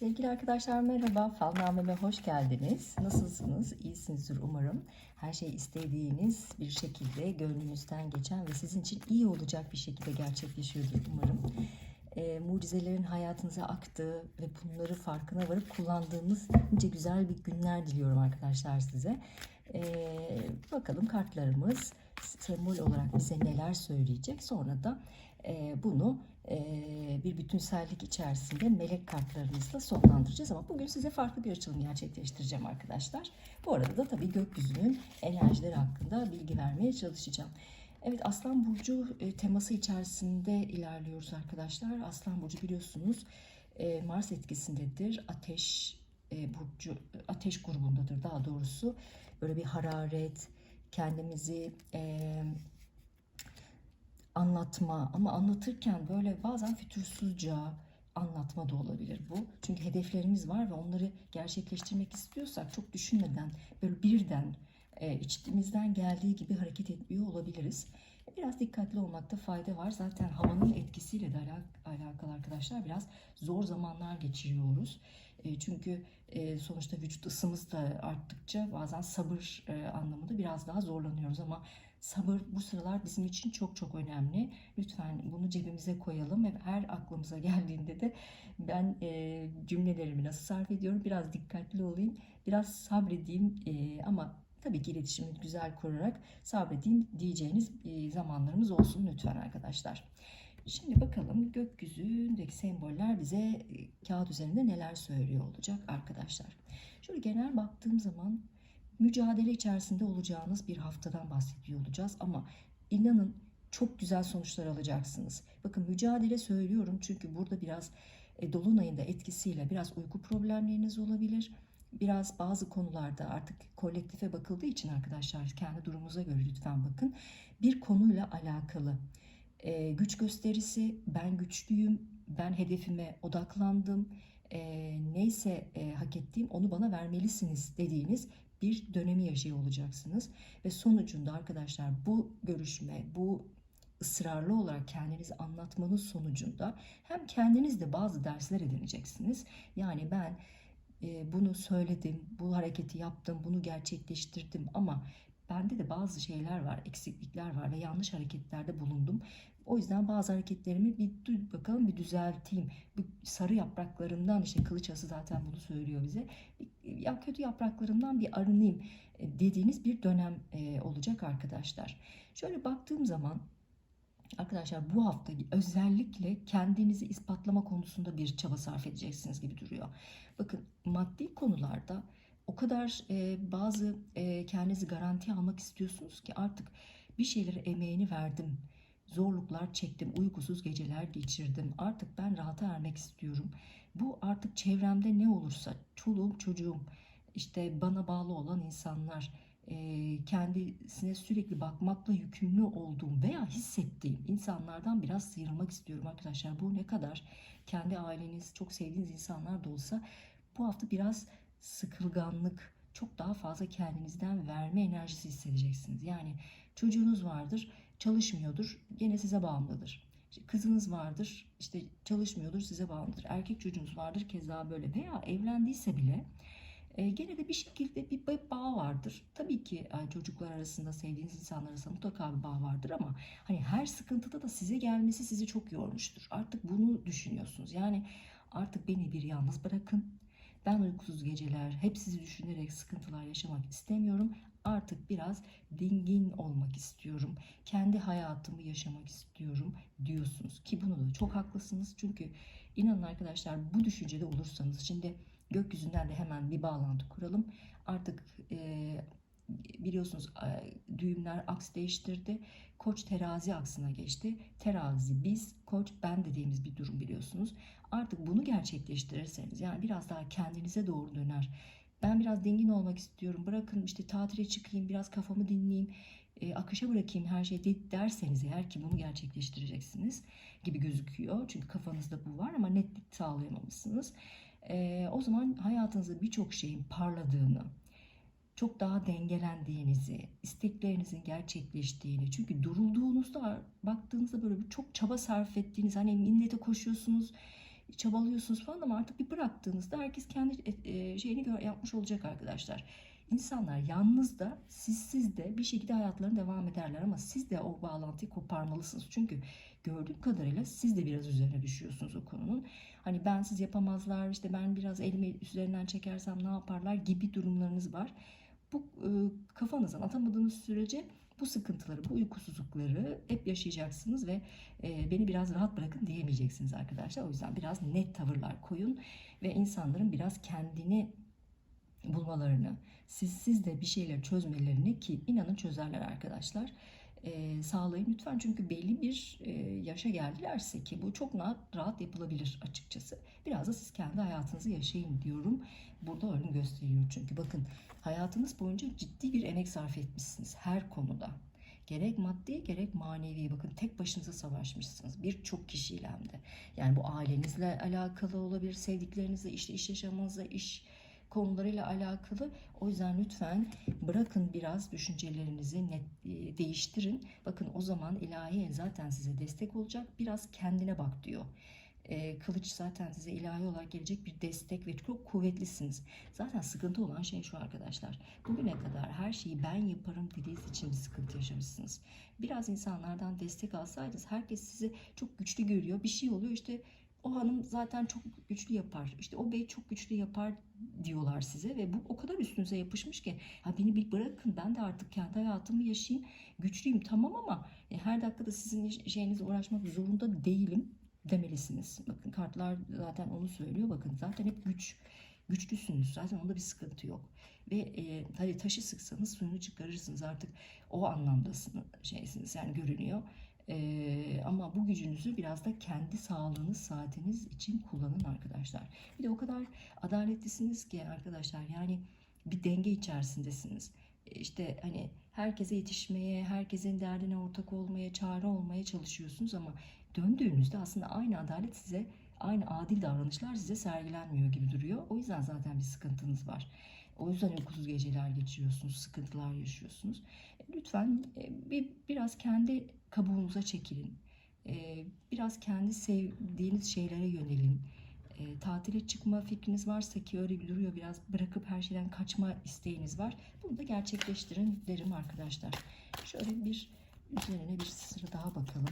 Sevgili arkadaşlar merhaba, Falnameme hoş geldiniz. Nasılsınız? İyisinizdir umarım. Her şey istediğiniz bir şekilde gönlünüzden geçen ve sizin için iyi olacak bir şekilde gerçekleşiyordur umarım. E, mucizelerin hayatınıza aktığı ve bunları farkına varıp kullandığımız nice güzel bir günler diliyorum arkadaşlar size. E, bakalım kartlarımız sembol olarak bize neler söyleyecek. Sonra da e, bunu e, bir bütünsellik içerisinde melek kartlarımızla sonlandıracağız. Ama bugün size farklı bir açılım gerçekleştireceğim arkadaşlar. Bu arada da tabii gökyüzünün enerjileri hakkında bilgi vermeye çalışacağım. Evet Aslan Burcu e, teması içerisinde ilerliyoruz arkadaşlar. Aslan Burcu biliyorsunuz e, Mars etkisindedir. Ateş e, burcu ateş grubundadır daha doğrusu. Böyle bir hararet, kendimizi anlatma ama anlatırken böyle bazen fütursuzca anlatma da olabilir bu. Çünkü hedeflerimiz var ve onları gerçekleştirmek istiyorsak çok düşünmeden böyle birden e, içimizden geldiği gibi hareket etmiyor olabiliriz. Biraz dikkatli olmakta fayda var. Zaten havanın etkisiyle de alakalı arkadaşlar biraz zor zamanlar geçiriyoruz. E, çünkü e, sonuçta vücut ısımız da arttıkça bazen sabır e, anlamında biraz daha zorlanıyoruz ama sabır bu sıralar bizim için çok çok önemli. Lütfen bunu cebimize koyalım ve her aklımıza geldiğinde de ben cümlelerimi nasıl sarf ediyorum biraz dikkatli olayım, biraz sabredeyim ama tabii ki iletişimi güzel kurarak sabredeyim diyeceğiniz zamanlarımız olsun lütfen arkadaşlar. Şimdi bakalım gökyüzündeki semboller bize e, kağıt üzerinde neler söylüyor olacak arkadaşlar. Şöyle genel baktığım zaman mücadele içerisinde olacağınız bir haftadan bahsediyor olacağız ama inanın çok güzel sonuçlar alacaksınız. Bakın mücadele söylüyorum çünkü burada biraz e, dolunayın da etkisiyle biraz uyku problemleriniz olabilir. Biraz bazı konularda artık kolektife bakıldığı için arkadaşlar kendi durumunuza göre lütfen bakın. Bir konuyla alakalı e, güç gösterisi, ben güçlüyüm, ben hedefime odaklandım, e, neyse e, hak ettiğim onu bana vermelisiniz dediğiniz bir dönemi yaşıyor olacaksınız. Ve sonucunda arkadaşlar bu görüşme, bu ısrarlı olarak kendinizi anlatmanız sonucunda hem kendiniz de bazı dersler edineceksiniz. Yani ben e, bunu söyledim, bu hareketi yaptım, bunu gerçekleştirdim ama bende de bazı şeyler var, eksiklikler var ve yanlış hareketlerde bulundum. O yüzden bazı hareketlerimi bir bakalım bir düzelteyim. Bu sarı yapraklarımdan işte kılıçası zaten bunu söylüyor bize. Ya kötü yapraklarımdan bir arınayım e, dediğiniz bir dönem e, olacak arkadaşlar. Şöyle baktığım zaman Arkadaşlar bu hafta özellikle kendinizi ispatlama konusunda bir çaba sarf edeceksiniz gibi duruyor. Bakın maddi konularda o kadar e, bazı kendinizi garanti almak istiyorsunuz ki artık bir şeylere emeğini verdim zorluklar çektim, uykusuz geceler geçirdim. Artık ben rahata ermek istiyorum. Bu artık çevremde ne olursa, çoluğum, çocuğum, işte bana bağlı olan insanlar, kendisine sürekli bakmakla yükümlü olduğum veya hissettiğim insanlardan biraz sıyrılmak istiyorum arkadaşlar. Bu ne kadar kendi aileniz, çok sevdiğiniz insanlar da olsa bu hafta biraz sıkılganlık, çok daha fazla kendinizden verme enerjisi hissedeceksiniz. Yani çocuğunuz vardır, çalışmıyordur, gene size bağımlıdır. İşte kızınız vardır, işte çalışmıyordur, size bağımlıdır. Erkek çocuğunuz vardır, keza böyle. Veya evlendiyse bile e, gene de bir şekilde bir bağ vardır. Tabii ki yani çocuklar arasında, sevdiğiniz insanlar arasında mutlaka bir bağ vardır ama hani her sıkıntıda da size gelmesi sizi çok yormuştur. Artık bunu düşünüyorsunuz. Yani artık beni bir yalnız bırakın. Ben uykusuz geceler, hep sizi düşünerek sıkıntılar yaşamak istemiyorum artık biraz dingin olmak istiyorum. Kendi hayatımı yaşamak istiyorum diyorsunuz ki bunu da çok haklısınız. Çünkü inanın arkadaşlar bu düşüncede olursanız şimdi gökyüzünden de hemen bir bağlantı kuralım. Artık e, biliyorsunuz e, düğümler aks değiştirdi. Koç terazi aksına geçti. Terazi biz, koç ben dediğimiz bir durum biliyorsunuz. Artık bunu gerçekleştirirseniz yani biraz daha kendinize doğru döner ben biraz dingin olmak istiyorum. Bırakın işte tatile çıkayım, biraz kafamı dinleyeyim, e, akışa bırakayım her şeyi derseniz eğer ki bunu gerçekleştireceksiniz gibi gözüküyor. Çünkü kafanızda bu var ama netlik sağlayamamışsınız. E, o zaman hayatınızda birçok şeyin parladığını, çok daha dengelendiğinizi, isteklerinizin gerçekleştiğini. Çünkü durulduğunuzda baktığınızda böyle çok çaba sarf ettiğiniz hani millete koşuyorsunuz, çabalıyorsunuz falan ama artık bir bıraktığınızda herkes kendi e, şeyini gör- yapmış olacak arkadaşlar. İnsanlar yalnız da sizsiz de bir şekilde hayatlarına devam ederler ama siz de o bağlantıyı koparmalısınız. Çünkü gördüğüm kadarıyla siz de biraz üzerine düşüyorsunuz o konunun. Hani ben siz yapamazlar işte ben biraz elimi üzerinden çekersem ne yaparlar gibi durumlarınız var. Bu e, kafanızdan atamadığınız sürece bu sıkıntıları, bu uykusuzlukları hep yaşayacaksınız ve e, beni biraz rahat bırakın diyemeyeceksiniz arkadaşlar. O yüzden biraz net tavırlar koyun ve insanların biraz kendini bulmalarını, sizsiz de bir şeyler çözmelerini ki inanın çözerler arkadaşlar. E, sağlayın lütfen çünkü belli bir e, yaşa geldilerse ki bu çok rahat, yapılabilir açıkçası. Biraz da siz kendi hayatınızı yaşayın diyorum. Burada öyle gösteriyor çünkü bakın hayatınız boyunca ciddi bir emek sarf etmişsiniz her konuda. Gerek maddi gerek manevi bakın tek başınıza savaşmışsınız birçok kişiyle hem de. Yani bu ailenizle alakalı olabilir, sevdiklerinizle, işte iş yaşamınızla, iş konularıyla alakalı. O yüzden lütfen bırakın biraz düşüncelerinizi net e, değiştirin. Bakın o zaman ilahi zaten size destek olacak. Biraz kendine bak diyor. E, kılıç zaten size ilahi olarak gelecek bir destek ve çok kuvvetlisiniz. Zaten sıkıntı olan şey şu arkadaşlar. Bugüne kadar her şeyi ben yaparım dediğiniz için sıkıntı yaşamışsınız. Biraz insanlardan destek alsaydınız herkes sizi çok güçlü görüyor. Bir şey oluyor işte o hanım zaten çok güçlü yapar. İşte o bey çok güçlü yapar diyorlar size ve bu o kadar üstünüze yapışmış ki ha beni bir bırakın ben de artık kendi hayatımı yaşayayım. Güçlüyüm tamam ama e, her dakikada sizin şeyinizle uğraşmak zorunda değilim demelisiniz. Bakın kartlar zaten onu söylüyor. Bakın zaten hep güç güçlüsünüz. Zaten onda bir sıkıntı yok. Ve e, hadi taşı sıksanız suyunu çıkarırsınız artık o anlamda şeysiniz yani görünüyor. Ee, ama bu gücünüzü biraz da kendi sağlığınız, saatiniz için kullanın arkadaşlar. Bir de o kadar adaletlisiniz ki arkadaşlar yani bir denge içerisindesiniz. Ee, İşte hani herkese yetişmeye, herkesin derdine ortak olmaya, çare olmaya çalışıyorsunuz ama döndüğünüzde aslında aynı adalet size, aynı adil davranışlar size sergilenmiyor gibi duruyor. O yüzden zaten bir sıkıntınız var. O yüzden uykusuz geceler geçiriyorsunuz, sıkıntılar yaşıyorsunuz. Lütfen e, bir biraz kendi kabuğunuza çekilin. E, Biraz kendi sevdiğiniz şeylere yönelin. E, Tatile çıkma fikriniz varsa ki öyle duruyor biraz bırakıp her şeyden kaçma isteğiniz var. Bunu da gerçekleştirin derim arkadaşlar. Şöyle bir üzerine bir sıra daha bakalım.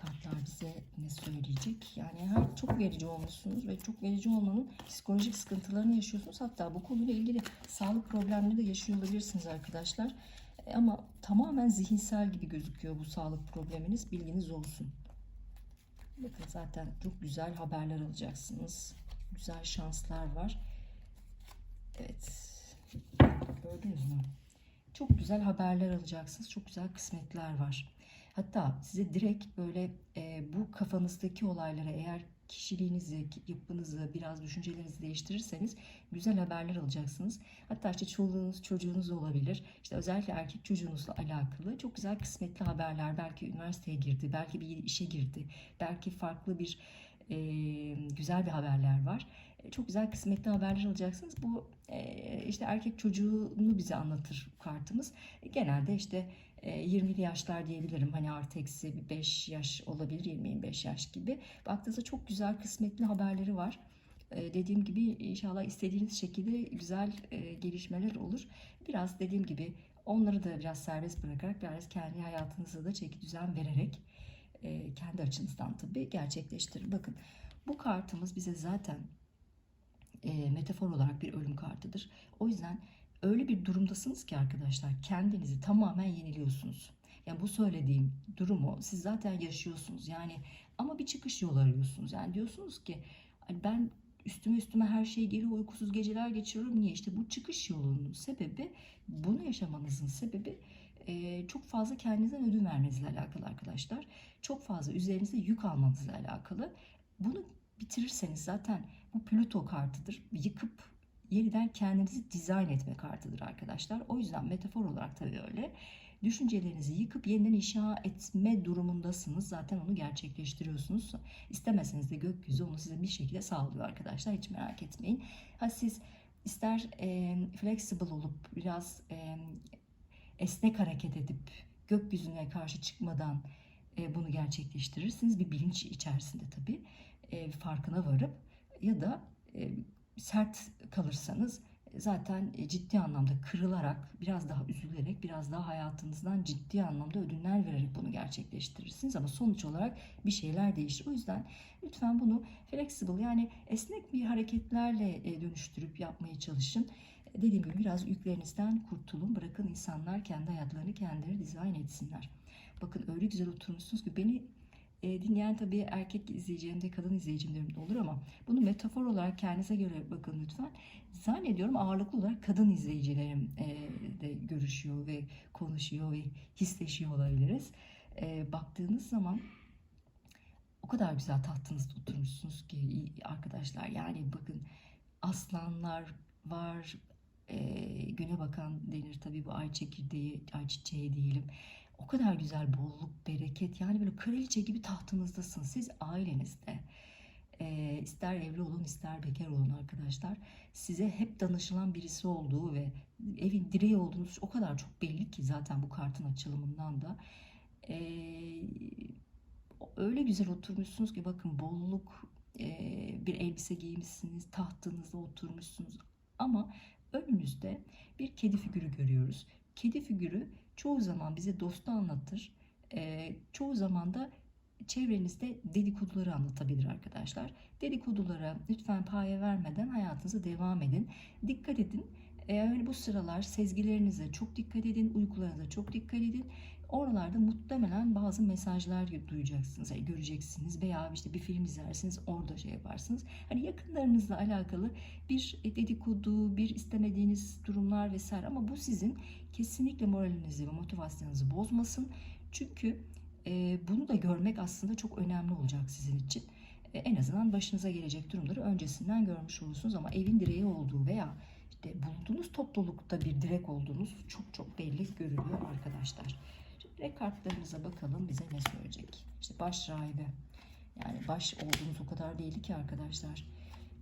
Kartlar bize ne söyleyecek? Yani her çok verici olmuşsunuz ve çok verici olmanın psikolojik sıkıntılarını yaşıyorsunuz. Hatta bu konuyla ilgili sağlık problemleri de yaşıyor olabilirsiniz arkadaşlar. E, Ama tamamen zihinsel gibi gözüküyor bu sağlık probleminiz. Bilginiz olsun. Bakın zaten çok güzel haberler alacaksınız. Güzel şanslar var. Evet. Gördünüz mü? Çok güzel haberler alacaksınız. Çok güzel kısmetler var. Hatta size direkt böyle e, bu kafanızdaki olaylara eğer kişiliğinizi, yapınızı, biraz düşüncelerinizi değiştirirseniz güzel haberler alacaksınız. Hatta işte çoluğunuz, çocuğunuz olabilir. İşte özellikle erkek çocuğunuzla alakalı çok güzel kısmetli haberler. Belki üniversiteye girdi, belki bir işe girdi, belki farklı bir e, güzel bir haberler var. E, Çok güzel kısmetli haberler alacaksınız. Bu e, işte erkek çocuğunu bize anlatır kartımız. E, Genelde işte 20'li yaşlar diyebilirim. Hani artı eksi bir 5 yaş olabilir 20-25 yaş gibi. Baktığınızda çok güzel kısmetli haberleri var. E, Dediğim gibi inşallah istediğiniz şekilde güzel e, gelişmeler olur. Biraz dediğim gibi onları da biraz serbest bırakarak biraz kendi hayatınıza da çeki düzen vererek e, kendi açınızdan tabii gerçekleştirin. Bakın bu kartımız bize zaten e, metafor olarak bir ölüm kartıdır. O yüzden öyle bir durumdasınız ki arkadaşlar kendinizi tamamen yeniliyorsunuz. Yani bu söylediğim durumu siz zaten yaşıyorsunuz. Yani ama bir çıkış yolu arıyorsunuz. Yani diyorsunuz ki "Ay ben üstüme üstüme her şey geliyor uykusuz geceler geçiriyorum. Niye? İşte bu çıkış yolunun sebebi bunu yaşamanızın sebebi çok fazla kendinizden ödün vermenizle alakalı arkadaşlar. Çok fazla üzerinize yük almanızla alakalı. Bunu bitirirseniz zaten bu Plüto kartıdır. Yıkıp yeniden kendinizi dizayn etme kartıdır arkadaşlar. O yüzden metafor olarak tabii öyle. Düşüncelerinizi yıkıp yeniden inşa etme durumundasınız. Zaten onu gerçekleştiriyorsunuz. İstemeseniz de gökyüzü onu size bir şekilde sağlıyor arkadaşlar. Hiç merak etmeyin. Ha siz ister e, flexible olup biraz e, esnek hareket edip gökyüzüne karşı çıkmadan e, bunu gerçekleştirirsiniz. Bir bilinç içerisinde tabii. e, farkına varıp ya da sert kalırsanız zaten e, ciddi anlamda kırılarak, biraz daha üzülerek, biraz daha hayatınızdan ciddi anlamda ödünler vererek bunu gerçekleştirirsiniz. Ama sonuç olarak bir şeyler değişir. O yüzden lütfen bunu flexible yani esnek bir hareketlerle e, dönüştürüp yapmaya çalışın. E, Dediğim gibi biraz yüklerinizden kurtulun. Bırakın insanlar kendi hayatlarını kendileri dizayn etsinler. Bakın öyle güzel oturmuşsunuz ki beni e, dinleyen tabii erkek izleyeceğim de kadın izleyeceğim de olur ama bunu metafor olarak kendinize göre bakın lütfen. Zannediyorum ağırlıklı olarak kadın izleyicilerim e, de görüşüyor ve konuşuyor ve hisleşiyor olabiliriz. E, baktığınız zaman o kadar güzel tahtınızda oturmuşsunuz ki arkadaşlar. Yani bakın aslanlar var, e, güne bakan denir tabii bu ay çekirdeği, ay çiçeği diyelim. O kadar güzel bolluk, bereket yani böyle kraliçe gibi tahtınızdasın siz ailenizde. E, ister evli olun ister bekar olun arkadaşlar. Size hep danışılan birisi olduğu ve evin direği olduğunuz o kadar çok belli ki zaten bu kartın açılımından da. E, öyle güzel oturmuşsunuz ki bakın bolluk e, bir elbise giymişsiniz, tahtınızda oturmuşsunuz ama önünüzde bir kedi figürü görüyoruz. Kedi figürü çoğu zaman bize dostu anlatır. E, çoğu zaman da çevrenizde dedikoduları anlatabilir arkadaşlar. Dedikodulara lütfen paye vermeden hayatınıza devam edin. Dikkat edin. Eğer bu sıralar sezgilerinize çok dikkat edin, uykularınıza çok dikkat edin. Oralarda muhtemelen bazı mesajlar duyacaksınız, yani göreceksiniz veya işte bir film izlersiniz, orada şey yaparsınız. Hani yakınlarınızla alakalı bir dedikodu, bir istemediğiniz durumlar vesaire ama bu sizin kesinlikle moralinizi ve motivasyonunuzu bozmasın. Çünkü e, bunu da görmek aslında çok önemli olacak sizin için. E, en azından başınıza gelecek durumları öncesinden görmüş olursunuz ama evin direği olduğu veya işte bulunduğunuz toplulukta bir direk olduğunuz çok çok belli görülüyor arkadaşlar. Şimdi kartlarınıza bakalım bize ne söyleyecek. İşte baş rahibe. Yani baş olduğunuz o kadar belli ki arkadaşlar.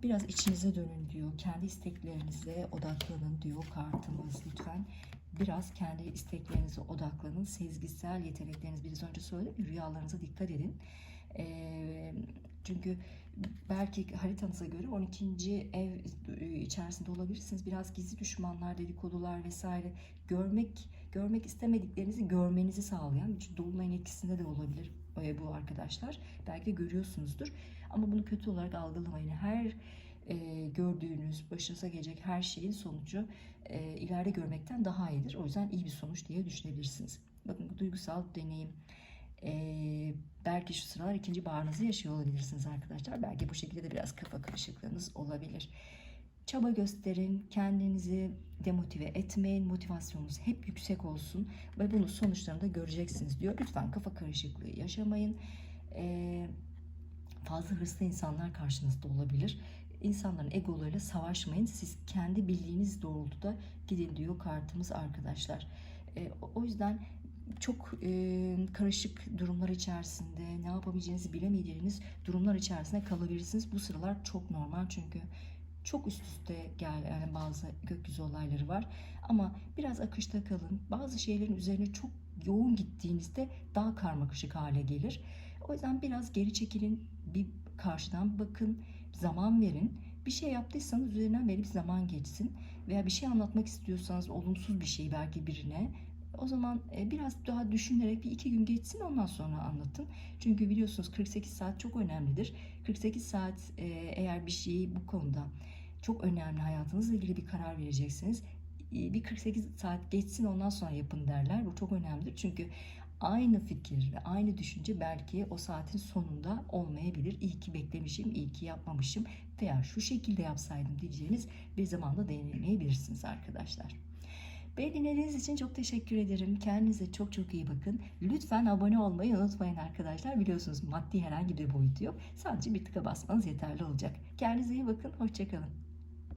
Biraz içinize dönün diyor. Kendi isteklerinize odaklanın diyor kartımız lütfen. Biraz kendi isteklerinize odaklanın. Sezgisel yetenekleriniz biraz önce söyledim. Rüyalarınıza dikkat edin. Ee, çünkü belki haritanıza göre 12. ev içerisinde olabilirsiniz. Biraz gizli düşmanlar, dedikodular vesaire görmek görmek istemediklerinizi görmenizi sağlayan bir dolunayın etkisinde de olabilir bu arkadaşlar. Belki görüyorsunuzdur. Ama bunu kötü olarak algılamayın. Her e, gördüğünüz, başınıza gelecek her şeyin sonucu e, ileride görmekten daha iyidir. O yüzden iyi bir sonuç diye düşünebilirsiniz. Bakın bu duygusal deneyim. E, belki şu sıralar ikinci baharınızı yaşıyor olabilirsiniz arkadaşlar. Belki bu şekilde de biraz kafa karışıklığınız olabilir. Çaba gösterin, kendinizi demotive etmeyin, motivasyonunuz hep yüksek olsun ve bunun sonuçlarını da göreceksiniz diyor. Lütfen kafa karışıklığı yaşamayın. Ee, fazla hırslı insanlar karşınızda olabilir. İnsanların egolarıyla savaşmayın. Siz kendi bildiğiniz doğrultuda gidin diyor kartımız arkadaşlar. Ee, o yüzden çok e, karışık durumlar içerisinde ne yapabileceğinizi bilemediğiniz durumlar içerisinde kalabilirsiniz. Bu sıralar çok normal çünkü çok üst üste gel yani bazı gökyüzü olayları var. Ama biraz akışta kalın. Bazı şeylerin üzerine çok yoğun gittiğinizde daha karmaşık hale gelir. O yüzden biraz geri çekilin, bir karşıdan bakın, zaman verin. Bir şey yaptıysanız üzerinden verip zaman geçsin. Veya bir şey anlatmak istiyorsanız olumsuz bir şey belki birine o zaman e, biraz daha düşünerek bir iki gün geçsin ondan sonra anlatın. Çünkü biliyorsunuz 48 saat çok önemlidir. 48 saat e, eğer bir şeyi bu konuda çok önemli hayatınızla ilgili bir karar vereceksiniz. E, bir 48 saat geçsin ondan sonra yapın derler. Bu çok önemlidir. Çünkü aynı fikir ve aynı düşünce belki o saatin sonunda olmayabilir. İyi ki beklemişim, iyi ki yapmamışım veya şu şekilde yapsaydım diyeceğiniz bir zamanda deneyimleyebilirsiniz arkadaşlar. Beni dinlediğiniz için çok teşekkür ederim. Kendinize çok çok iyi bakın. Lütfen abone olmayı unutmayın arkadaşlar. Biliyorsunuz maddi herhangi bir boyutu yok. Sadece bir tıka basmanız yeterli olacak. Kendinize iyi bakın. Hoşçakalın.